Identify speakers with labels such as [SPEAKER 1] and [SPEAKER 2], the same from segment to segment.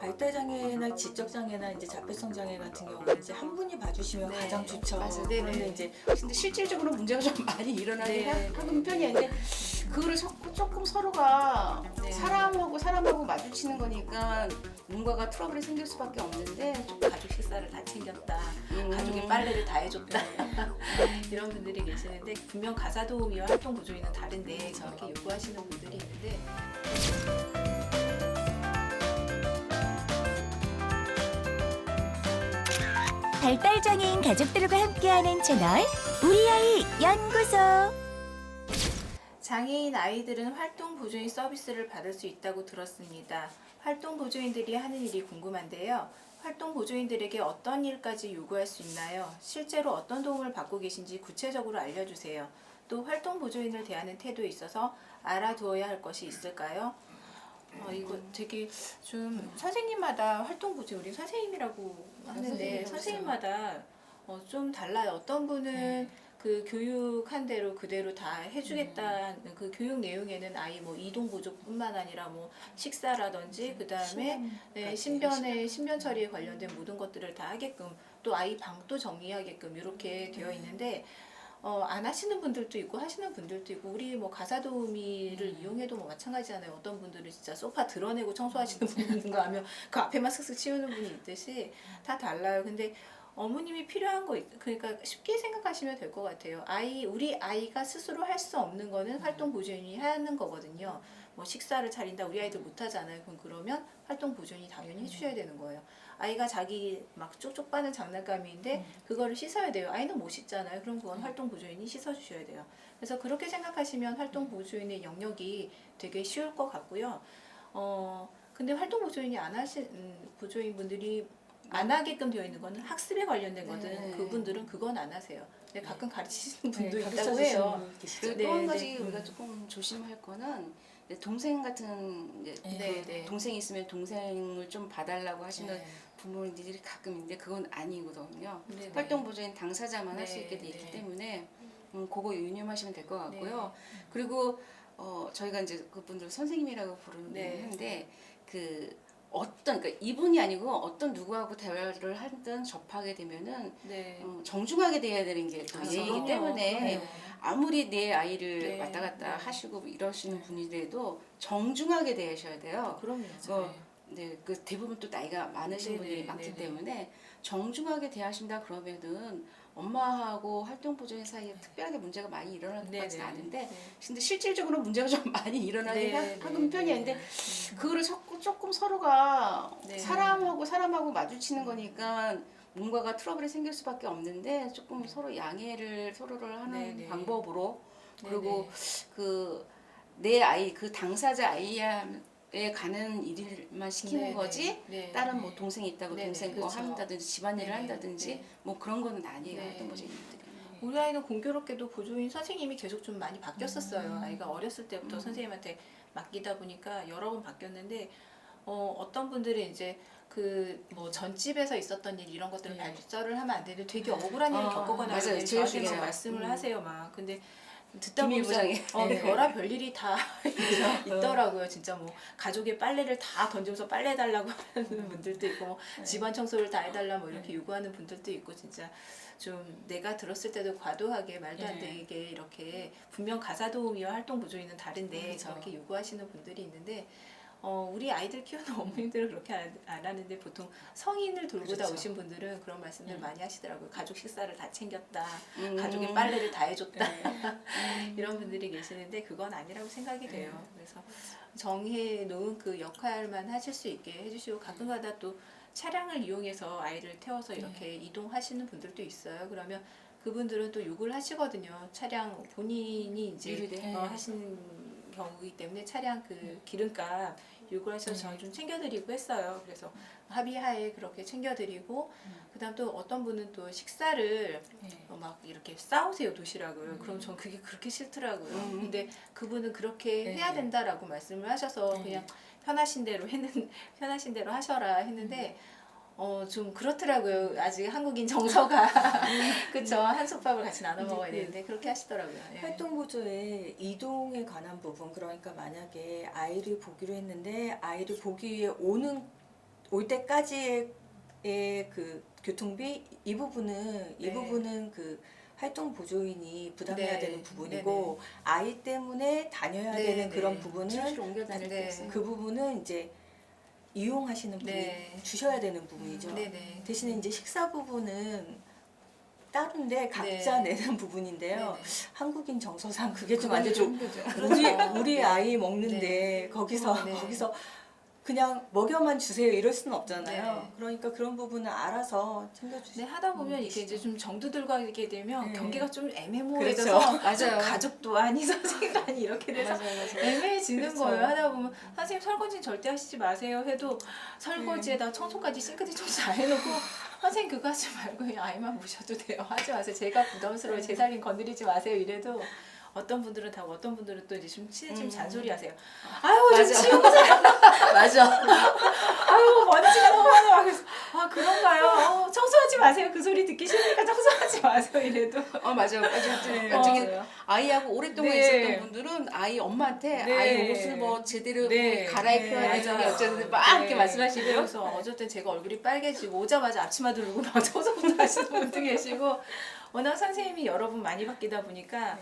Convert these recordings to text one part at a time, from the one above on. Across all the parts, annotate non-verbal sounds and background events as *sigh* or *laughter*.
[SPEAKER 1] 발달 장애나 지적 장애나 이제 자폐성 장애 같은 경우는 이제 한 분이 봐주시면
[SPEAKER 2] 네.
[SPEAKER 1] 가장 좋죠.
[SPEAKER 2] 맞아요.
[SPEAKER 1] 그런데
[SPEAKER 2] 네네.
[SPEAKER 1] 이제
[SPEAKER 2] 근데 실질적으로 문제가 좀 *laughs* 많이 일어나긴
[SPEAKER 1] 네.
[SPEAKER 2] 하- 하는 편이었는데 그거를 자꾸 조금 서로가
[SPEAKER 1] 네.
[SPEAKER 2] 사람하고 사람하고 마주치는 거니까 뭔가가 트러블이 생길 수밖에 없는데 좀
[SPEAKER 1] 가족 식사를 다 챙겼다.
[SPEAKER 2] 음.
[SPEAKER 1] 가족의 빨래를 다 해줬다. *laughs* 이런 분들이 계시는데 분명 가사 도우미와 활동 보조인은 다른데 저렇게 요구하시는 분들이 있는데
[SPEAKER 3] 발달장애인 가족들과 함께하는 채널 우리 아이 연구소
[SPEAKER 1] 장애인 아이들은 활동 보조인 서비스를 받을 수 있다고 들었습니다. 활동 보조인들이 하는 일이 궁금한데요. 활동 보조인들에게 어떤 일까지 요구할 수 있나요? 실제로 어떤 도움을 받고 계신지 구체적으로 알려주세요. 또 활동 보조인을 대하는 태도에 있어서 알아두어야 할 것이 있을까요? 어, 이거 되게 좀 선생님마다 활동 보조 우리 선생님이라고 하는데
[SPEAKER 2] 선생님이라고
[SPEAKER 1] 선생님마다 어, 좀 달라요. 어떤 분은 그 교육한 대로 그대로 다 해주겠다는 그 교육 내용에는 아이 뭐 이동 보조뿐만 아니라 뭐 식사라든지 그 다음에 네, 신변에 신변? 처리에 관련된 모든 것들을 다 하게끔 또 아이 방도 정리하게끔 이렇게 되어 있는데 어, 안 하시는 분들도 있고 하시는 분들도 있고 우리 뭐 가사 도우미를 이용해도 뭐 마찬가지잖아요. 어떤 분들은 진짜 소파 드러내고 청소하시는 분이 있는가 하면 그 앞에만 슥슥 치우는 분이 있듯이 다 달라요. 근데 어머님이 필요한 거 있- 그러니까 쉽게 생각하시면 될 것 같아요. 아이 우리 아이가 스스로 할 수 없는 거는 활동 보조인이 하는 거거든요. 뭐 식사를 차린다 우리 아이들 못 하잖아요. 그럼 그러면 활동 보조인이 당연히 해주셔야 되는 거예요. 아이가 자기 막 쪽쪽 빠는 장난감인데 그거를 씻어야 돼요. 아이는 못 씻잖아요. 그럼 그건 활동 보조인이 씻어주셔야 돼요. 그래서 그렇게 생각하시면 활동 보조인의 영역이 되게 쉬울 것 같고요. 어 근데 활동 보조인이 안 하신 음, 보조인 분들이 안 하게끔 되어 있는 거는 학습에 관련된 거든
[SPEAKER 2] 네.
[SPEAKER 1] 그분들은 그건 안 하세요. 근데 가끔 가르치시는
[SPEAKER 2] 네,
[SPEAKER 1] 분도 있다고 해요. 네,
[SPEAKER 2] 또한
[SPEAKER 1] 네.
[SPEAKER 2] 가지
[SPEAKER 1] 음.
[SPEAKER 2] 우리가 조금 조심할 거는 동생 같은 이제
[SPEAKER 1] 네,
[SPEAKER 2] 그
[SPEAKER 1] 네.
[SPEAKER 2] 동생이 있으면 동생을 좀 봐달라고 하시는
[SPEAKER 1] 네.
[SPEAKER 2] 부모님들이 가끔 있는데 그건 아니거든요.
[SPEAKER 1] 네, 네.
[SPEAKER 2] 활동 보조인 당사자만 할수
[SPEAKER 1] 네,
[SPEAKER 2] 있게 돼 있기
[SPEAKER 1] 네.
[SPEAKER 2] 때문에 음, 그거 유념하시면 될 것 같고요.
[SPEAKER 1] 네.
[SPEAKER 2] 그리고 어, 저희가 이제 그분들 선생님이라고 부르는
[SPEAKER 1] 네.
[SPEAKER 2] 그 어떤 그러니까 이분이 아니고 어떤 누구하고 대화를 하든 접하게 되면은
[SPEAKER 1] 네.
[SPEAKER 2] 어, 정중하게 돼야 되는 게또
[SPEAKER 1] 아,
[SPEAKER 2] 예의이기. 때문에
[SPEAKER 1] 그럼요.
[SPEAKER 2] 아무리 내 아이를
[SPEAKER 1] 네.
[SPEAKER 2] 왔다 갔다
[SPEAKER 1] 네.
[SPEAKER 2] 하시고 이러시는 분이라도 정중하게 대하셔야 돼요.
[SPEAKER 1] 그럼요.
[SPEAKER 2] 어, 네, 그 대부분 또 나이가 많으신
[SPEAKER 1] 네,
[SPEAKER 2] 분들이
[SPEAKER 1] 네,
[SPEAKER 2] 많기
[SPEAKER 1] 네, 네.
[SPEAKER 2] 때문에 정중하게 대하신다 그러면은 엄마하고 활동 보조인 사이에 특별하게 문제가 많이 일어날 것
[SPEAKER 1] 네,
[SPEAKER 2] 같지는
[SPEAKER 1] 네.
[SPEAKER 2] 않은데
[SPEAKER 1] 네.
[SPEAKER 2] 근데 실질적으로 문제가 좀 많이
[SPEAKER 1] 네,
[SPEAKER 2] 하-
[SPEAKER 1] 네, 네,
[SPEAKER 2] 편이었는데
[SPEAKER 1] 네.
[SPEAKER 2] 그거를 조금 서로가
[SPEAKER 1] 네.
[SPEAKER 2] 사람하고 사람하고 마주치는 거니까 뭔가가 트러블이 생길 수밖에 없는데 조금 서로 양해를 서로를 하는
[SPEAKER 1] 네, 네.
[SPEAKER 2] 방법으로
[SPEAKER 1] 네,
[SPEAKER 2] 그리고
[SPEAKER 1] 네.
[SPEAKER 2] 그내 아이 그 당사자 아이에 가는 일만 시키는
[SPEAKER 1] 네,
[SPEAKER 2] 거지
[SPEAKER 1] 네.
[SPEAKER 2] 다른 뭐 동생이 있다고
[SPEAKER 1] 네, 네,
[SPEAKER 2] 동생 거
[SPEAKER 1] 그렇죠.
[SPEAKER 2] 한다든지 집안일을
[SPEAKER 1] 네, 네,
[SPEAKER 2] 한다든지
[SPEAKER 1] 네.
[SPEAKER 2] 뭐 그런 거는 아니에요
[SPEAKER 1] 네.
[SPEAKER 2] 어떤 보조인들이
[SPEAKER 1] 우리 아이는 공교롭게도 보조인 선생님이 계속 좀 많이 바뀌었었어요.
[SPEAKER 2] 음.
[SPEAKER 1] 아이가 어렸을 때부터
[SPEAKER 2] 음.
[SPEAKER 1] 선생님한테 맡기다 보니까 여러 번 바뀌었는데 어, 어떤 분들은 이제 그 뭐 전집에서 있었던 일 이런 것들을
[SPEAKER 2] 네.
[SPEAKER 1] 발설을 하면 안 되는데 되게 억울한 일을
[SPEAKER 2] 아,
[SPEAKER 1] 겪거나
[SPEAKER 2] 맞아요. 제일
[SPEAKER 1] 저한테 막
[SPEAKER 2] 중요해요.
[SPEAKER 1] 말씀을
[SPEAKER 2] 음.
[SPEAKER 1] 하세요 막 근데 듣다
[SPEAKER 2] 보장이.
[SPEAKER 1] 어,
[SPEAKER 2] 네.
[SPEAKER 1] 별아 별일이 다 *laughs* 있더라고요 진짜 뭐 가족의 빨래를 다 던지면서 빨래 해달라고 *laughs* 하는 분들도 있고 뭐 집안 청소를 다 해달라 뭐 이렇게 요구하는 분들도 있고 진짜 좀 내가 들었을 때도 과도하게 말도 안
[SPEAKER 2] 네.
[SPEAKER 1] 되게 이렇게 분명 가사 도우미와 활동 보조인은 다른데
[SPEAKER 2] 그렇죠.
[SPEAKER 1] 저렇게 요구하시는 분들이 있는데 어, 우리 아이들 키우는 *laughs* 어머님들은 그렇게 안, 안 하는데 보통 성인을 돌고 다
[SPEAKER 2] 그렇죠.
[SPEAKER 1] 오신 분들은 그런 말씀들
[SPEAKER 2] 음.
[SPEAKER 1] 많이 하시더라고요. 가족 식사를 다 챙겼다.
[SPEAKER 2] 음.
[SPEAKER 1] 가족의 빨래를 다 해줬다.
[SPEAKER 2] 음. *laughs*
[SPEAKER 1] 이런 분들이 계시는데 그건 아니라고 생각이 돼요.
[SPEAKER 2] 네.
[SPEAKER 1] 그래서 정해 놓은 그 역할만 하실 수 있게 해주시고 가끔가다 또 차량을 이용해서 아이를 태워서 이렇게
[SPEAKER 2] 네.
[SPEAKER 1] 이동하시는 분들도 있어요. 그러면 그분들은 또 욕을 하시거든요. 차량 본인이 이제. 어, 하시는 경우이기 때문에 차량 그 기름값 욕을 하셔서 저는 좀 챙겨드리고 했어요. 그래서 합의하에 그렇게 챙겨드리고 그다음 또 어떤 분은 또 식사를 어, 막 이렇게 싸우세요 도시락을. 그럼 전 그게 그렇게 싫더라고요.
[SPEAKER 2] 음.
[SPEAKER 1] 근데 그분은 그렇게
[SPEAKER 2] 네.
[SPEAKER 1] 해야 된다라고 말씀을 하셔서
[SPEAKER 2] 네.
[SPEAKER 1] 그냥 편하신 대로 했는 *laughs* 편하신 대로 하셔라 했는데 어 좀 그렇더라고요. 아직 한국인 정서가 *laughs* 그쵸 한솥밥을 같이 나눠
[SPEAKER 4] 근데
[SPEAKER 1] 먹어야
[SPEAKER 4] 그
[SPEAKER 1] 되는데 그렇게 하시더라고요. 예.
[SPEAKER 4] 활동 보조의 이동에 관한 부분 그러니까 만약에 아이를 보기로 했는데 아이를 보기 위해 오는 올 때까지의 그 교통비 이 부분은 이
[SPEAKER 1] 네.
[SPEAKER 4] 부분은 그 활동 보조인이 부담해야
[SPEAKER 1] 네.
[SPEAKER 4] 되는 부분이고 아이 때문에 다녀야
[SPEAKER 1] 네,
[SPEAKER 4] 되는
[SPEAKER 1] 네.
[SPEAKER 4] 그런 부분은
[SPEAKER 2] 옮겨 다닐
[SPEAKER 1] 네.
[SPEAKER 4] 때그 부분은 이제 이용하시는 분이
[SPEAKER 1] 네.
[SPEAKER 4] 주셔야 되는 부분이죠.
[SPEAKER 1] 네네.
[SPEAKER 4] 대신에 이제 식사 부분은 따른데 각자
[SPEAKER 1] 네.
[SPEAKER 4] 내는 부분인데요.
[SPEAKER 1] 네네.
[SPEAKER 4] 한국인 정서상 그게 좀 안 되죠. *laughs* 우리. 우리
[SPEAKER 1] 네.
[SPEAKER 4] 아이 먹는데
[SPEAKER 1] 네.
[SPEAKER 4] 거기서
[SPEAKER 1] 네.
[SPEAKER 4] 거기서 그냥 먹여만 주세요 이럴 수는 없잖아요.
[SPEAKER 1] 네.
[SPEAKER 4] 그러니까 그런 부분은 알아서
[SPEAKER 1] 네,
[SPEAKER 4] 챙겨주세요.
[SPEAKER 1] 하다 보면 이게 이제 좀 정도 들어가게 되면
[SPEAKER 4] 네.
[SPEAKER 1] 경계가 좀
[SPEAKER 4] 그렇죠.
[SPEAKER 1] 애매모호해져서 *laughs*
[SPEAKER 2] 맞아요.
[SPEAKER 1] 가족도 아니 선생님도 아니 이렇게 돼서
[SPEAKER 2] 맞아요, 맞아요.
[SPEAKER 1] 애매해지는
[SPEAKER 4] 그렇죠.
[SPEAKER 1] 거예요. 하다 보면 선생님 설거지는 절대 하시지 마세요 해도 설거지에다 청소까지 싱크대 청소 다 해놓고 *laughs* 선생님 그거 하지 말고 그냥 아이만 모셔도 돼요. 하지 마세요. 제가 부담스러워 제 살림 건드리지 마세요 이래도 어떤 분들은 다 어떤 분들은 또 이제 좀 친해지면
[SPEAKER 2] 음.
[SPEAKER 1] 잔소리 하세요. 아유 좀
[SPEAKER 2] 맞아.
[SPEAKER 1] 치우고 살 *laughs*
[SPEAKER 2] 맞아.
[SPEAKER 1] 아유 먼지가 너무 많아 그래서 아 그런가요? 어, 청소하지 마세요. 그 소리 듣기 싫으니까 청소하지 마세요 이래도.
[SPEAKER 2] 어 맞아요. 맞아요.
[SPEAKER 1] 네,
[SPEAKER 2] 나중에
[SPEAKER 1] 맞아요.
[SPEAKER 2] 아이하고 오랫동안
[SPEAKER 1] 네.
[SPEAKER 2] 있었던 분들은 아이 엄마한테
[SPEAKER 1] 네.
[SPEAKER 2] 아이 옷을 뭐 제대로
[SPEAKER 1] 네.
[SPEAKER 2] 뭐 갈아입혀야
[SPEAKER 1] 네,
[SPEAKER 2] 게
[SPEAKER 1] 맞아요.
[SPEAKER 2] 어쩌는데 막
[SPEAKER 1] 네.
[SPEAKER 2] 이렇게 말씀하시고요.
[SPEAKER 1] 그래서 어쨌든 제가 얼굴이 빨개지고 오자마자 앞치마 두르고 막 *laughs* 청소부터 하시는 분도 계시고 워낙 선생님이 여러 분 많이 바뀌다 보니까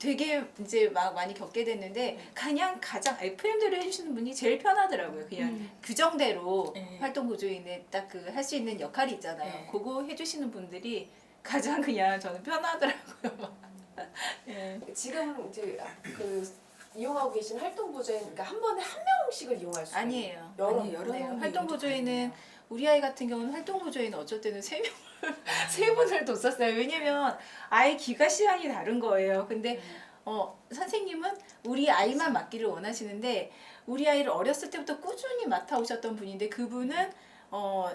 [SPEAKER 1] 되게 이제 막 많이 겪게 됐는데 그냥 가장 FM대로 해주시는 분이 제일 편하더라고요. 그냥
[SPEAKER 2] 음.
[SPEAKER 1] 규정대로
[SPEAKER 4] 네.
[SPEAKER 1] 활동 보조인의 딱그 할 수 있는 역할이 있잖아요.
[SPEAKER 4] 네.
[SPEAKER 1] 그거 해주시는 분들이 가장 그냥 저는 편하더라고요. 네. *laughs*
[SPEAKER 5] 지금 이제 그 이용하고 계신 활동 보조인 그러니까 한 번에 한 명씩을 이용할 수
[SPEAKER 1] 아니에요.
[SPEAKER 5] 있는 여러
[SPEAKER 4] 아니, 여러
[SPEAKER 1] 네,
[SPEAKER 4] 명이
[SPEAKER 1] 활동 보조인은. 우리 아이 같은 경우는 활동 보조인 어쩔 때는 세 명을 *laughs* 세 분을 뒀었어요. 왜냐면 아이 기가 시간이 다른 거예요. 근데 어 선생님은 우리 아이만 맡기를 원하시는데 우리 아이를 어렸을 때부터 꾸준히 맡아 오셨던 분인데 그분은 어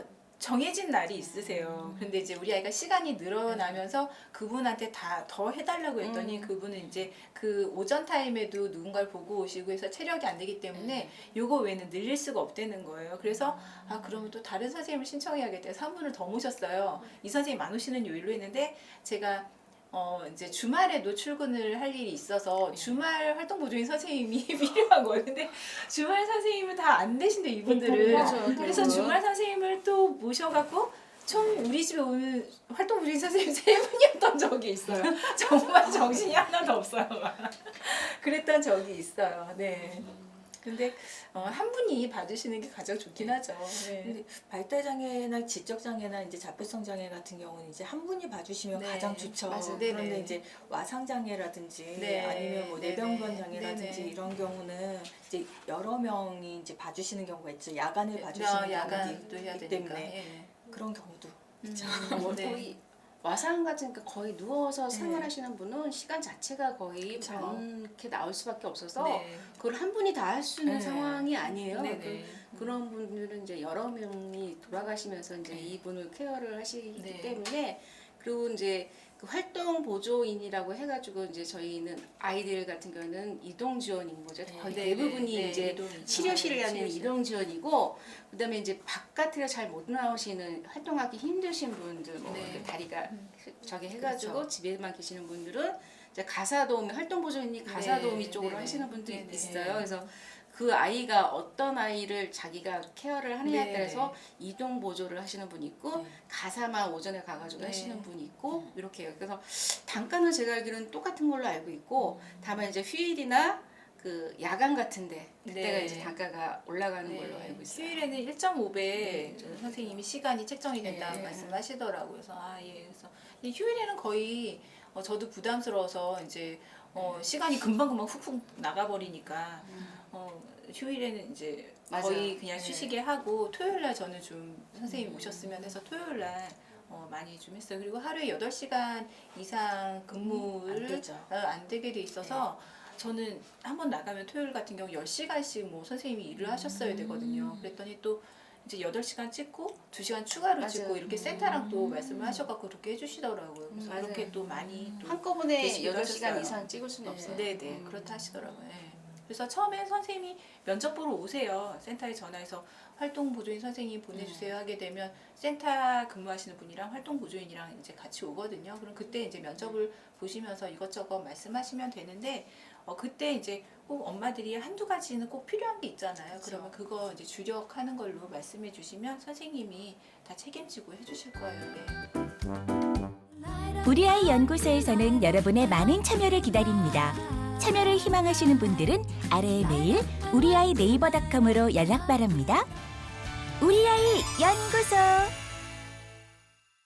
[SPEAKER 1] 정해진 날이 있으세요. 근데 이제 우리 아이가 시간이 늘어나면서 그분한테 다 더 해달라고 했더니 그분은 이제 그 오전 타임에도 누군가를 보고 오시고 해서 체력이 안 되기 때문에 요거 외에는 늘릴 수가 없다는 거예요. 그래서 아 그러면 또 다른 선생님을 신청해야겠다 해서 한 분을 더 모셨어요. 이 선생님 안 오시는 요일로 했는데 제가 어 이제 주말에도 출근을 할 일이 있어서 주말 활동 보조인 선생님이 *laughs* 필요한 거예요. 근데 주말 선생님은 다 안 되신데 이분들은
[SPEAKER 2] 그렇죠.
[SPEAKER 1] 그래서. 주말 선생님을 또 모셔갖고 총 우리 집에 오는 활동 보조인 선생님 세 분이었던 적이 있어요. *laughs* 정말 정신이 하나도 없어요. *laughs* 그랬던 적이 있어요. 네. 근데 어, 한 분이 받으시는 게 가장 좋긴 하죠. 네.
[SPEAKER 4] 근데 발달 장애나 지적 장애나 이제 자폐성 장애 같은 경우는 이제 한 분이 봐주시면
[SPEAKER 1] 네.
[SPEAKER 4] 가장 좋죠.
[SPEAKER 2] 맞아요.
[SPEAKER 1] 네네.
[SPEAKER 4] 그런데 이제 와상 장애라든지
[SPEAKER 1] 네.
[SPEAKER 4] 아니면 뭐
[SPEAKER 1] 네네.
[SPEAKER 4] 뇌병변 장애라든지
[SPEAKER 1] 네네.
[SPEAKER 4] 이런 경우는 이제 여러 명이 이제 봐주시는 경우가 있죠. 야간을 봐주시는
[SPEAKER 1] 아,
[SPEAKER 4] 경우도
[SPEAKER 1] 야간도 해야
[SPEAKER 4] 있기
[SPEAKER 1] 되니까.
[SPEAKER 4] 때문에
[SPEAKER 1] 예.
[SPEAKER 4] 그런 경우도 있죠.
[SPEAKER 2] 뭐
[SPEAKER 1] 네.
[SPEAKER 2] 거의 와상 같은 그 거의 누워서 생활하시는 분은 시간 자체가 거의
[SPEAKER 4] 그쵸.
[SPEAKER 2] 많게 나올 수밖에 없어서
[SPEAKER 1] 네.
[SPEAKER 2] 그걸 한 분이 다 할 수 있는
[SPEAKER 4] 네.
[SPEAKER 2] 상황이 아니에요.
[SPEAKER 1] 네 네.
[SPEAKER 2] 그, 런 분들은 이제 여러 명이 돌아가시면서 이제 이분을 케어를 하시기
[SPEAKER 1] 네.
[SPEAKER 2] 때문에 그리고 이제 그 활동 보조인이라고 해가지고 이제 저희는 아이들 같은 경우는 이동 지원인 거죠. 거의
[SPEAKER 1] 네,
[SPEAKER 2] 대부분이
[SPEAKER 1] 네,
[SPEAKER 2] 이제
[SPEAKER 1] 이동이죠.
[SPEAKER 2] 치료실에
[SPEAKER 1] 네,
[SPEAKER 2] 가는
[SPEAKER 1] 치료실.
[SPEAKER 2] 이동 지원이고 그다음에 이제 바깥으로 잘 못 나오시는 활동하기 힘드신 분들 뭐
[SPEAKER 1] 네.
[SPEAKER 2] 이렇게 다리가 저기 해가지고
[SPEAKER 4] 그렇죠.
[SPEAKER 2] 집에만 계시는 분들은 이제 가사 도우미 활동 보조인이 가사
[SPEAKER 1] 네,
[SPEAKER 2] 도우미 쪽으로
[SPEAKER 1] 네,
[SPEAKER 2] 하시는 분들이
[SPEAKER 1] 네, 네.
[SPEAKER 2] 있어요. 그래서 그 아이가 어떤 아이를 자기가 케어를 하느냐에
[SPEAKER 1] 네,
[SPEAKER 2] 따라서 이동 보조를 하시는 분이 있고
[SPEAKER 4] 네.
[SPEAKER 2] 가사만 오전에 가가지고
[SPEAKER 1] 네.
[SPEAKER 2] 하시는 분이 있고 이렇게 해요. 그래서 단가는 제가 알기로는 똑같은 걸로 알고 있고 다만 이제 휴일이나 그 야간 같은데 그때가
[SPEAKER 1] 네.
[SPEAKER 2] 이제 단가가 올라가는
[SPEAKER 1] 네.
[SPEAKER 2] 걸로 알고 있어요.
[SPEAKER 1] 휴일에는 1.5배 선생님이 시간이 책정이 된다
[SPEAKER 2] 네.
[SPEAKER 1] 말씀하시더라고요. 그래서 아 예. 그래서 이 휴일에는 거의 어, 저도 부담스러워서 이제 어, 시간이 금방 금방 훅훅 나가버리니까 어, 휴일에는 이제
[SPEAKER 2] 맞아요.
[SPEAKER 1] 거의 그냥
[SPEAKER 2] 네.
[SPEAKER 1] 쉬시게 하고 토요일 날 저는 좀 선생님 오셨으면 해서 토요일 날 어, 많이 좀 했어요. 그리고 하루에 8시간 이상 근무를
[SPEAKER 4] 안 되죠.
[SPEAKER 1] 어, 안 되게 돼 있어서 저는 한 번 나가면 토요일 같은 경우 10시간씩 뭐 선생님이 일을 하셨어야 되거든요. 그랬더니 또 이제 8시간 찍고 2시간 추가로
[SPEAKER 2] 맞아요.
[SPEAKER 1] 찍고 이렇게 센터랑 또 말씀을 하셔갖고 그렇게 해주시더라고요. 그래서
[SPEAKER 2] 맞아요.
[SPEAKER 1] 그렇게 또 많이 또
[SPEAKER 2] 한꺼번에
[SPEAKER 1] 계시기도
[SPEAKER 2] 8시간
[SPEAKER 1] 하셨어요.
[SPEAKER 2] 이상 찍을 수는 없어요.
[SPEAKER 1] 네네
[SPEAKER 2] 음.
[SPEAKER 1] 그렇다 하시더라고요. 예. 그래서 처음에 선생님이 면접 보러 오세요. 센터에 전화해서 활동 보조인 선생님 보내주세요 하게 되면 센터 근무하시는 분이랑 활동 보조인이랑 이제 같이 오거든요. 그럼 그때 이제 면접을 보시면서 이것저것 말씀하시면 되는데 어, 그때 이제 꼭 엄마들이 한두 가지는 꼭 필요한 게 있잖아요.
[SPEAKER 2] 그렇죠.
[SPEAKER 1] 그러면 그거 이제 주력하는 걸로 말씀해 주시면 선생님이 다 책임지고 해주실 거예요. 네.
[SPEAKER 3] 우리 아이 연구소에서는 여러분의 많은 참여를 기다립니다. 참여를 희망하시는 분들은 아래의 메일 우리 아이 네이버닷컴으로 연락 바랍니다. 우리 아이 연구소